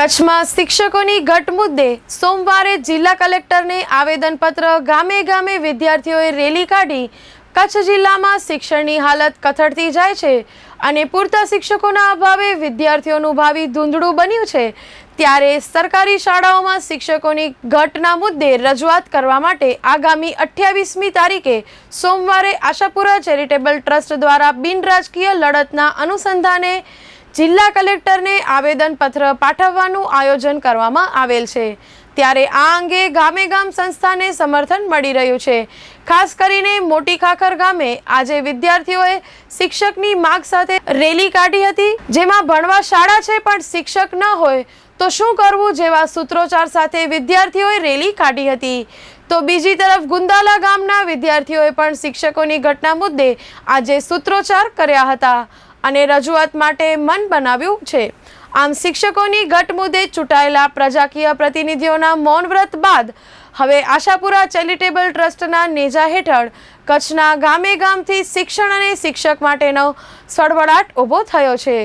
કચ્છમાં શિક્ષકોની ઘટ મુદ્દે સોમવારે જિલ્લા કલેક્ટરને આવેદનપત્ર ગામે ગામે વિદ્યાર્થીઓએ રેલી કાઢી કચ્છ જિલ્લામાં શિક્ષણની હાલત કથળતી જાય છે અને પૂરતા શિક્ષકોના અભાવે વિદ્યાર્થીઓનું ભાવિ ધૂંધળું બન્યું છે. ત્યારે સરકારી શાળાઓમાં શિક્ષકોની ઘટના મુદ્દે રજૂઆત કરવા માટે આગામી અઠ્યાવીસમી તારીખે સોમવારે આશાપુરા ચેરિટેબલ ટ્રસ્ટ દ્વારા બિનરાજકીય લડતના અનુસંધાને જિલ્લા કલેક્ટરને આવેદનપત્ર પાઠવવાનું આયોજન કરવામાં આવેલ છે. ત્યારે આ અંગે ગામે ગામ સંસ્થાને સમર્થન મળી રહ્યું છે. ખાસ કરીને મોટી ખાખર ગામે આજે વિદ્યાર્થીઓએ શિક્ષકની માગ સાથે રેલી કાઢી હતી. જેમાં ભણવા શાળા છે પણ શિક્ષક ન હોય તો શું કરવું જેવા સૂત્રોચ્ચાર સાથે વિદ્યાર્થીઓએ રેલી કાઢી હતી. તો બીજી તરફ ગુંદાલા ગામના વિદ્યાર્થીઓએ પણ શિક્ષકોની ઘટના મુદ્દે આજે સૂત્રોચ્ચાર કર્યા હતા. અને રજૂઆત માટે મન બનાવ્યું છે. આમ શિક્ષકોની ઘટ મુદ્દે ચૂંટાયેલા પ્રજાકીય પ્રતિનિધિઓના મૌન વ્રત બાદ હવે આશાપુરા ચેરિટેબલ ટ્રસ્ટના નેજા હેઠળ કચ્છના ગામે ગામથી શિક્ષણ અને શિક્ષક માટેનો સળવળાટ ઊભો થયો છે.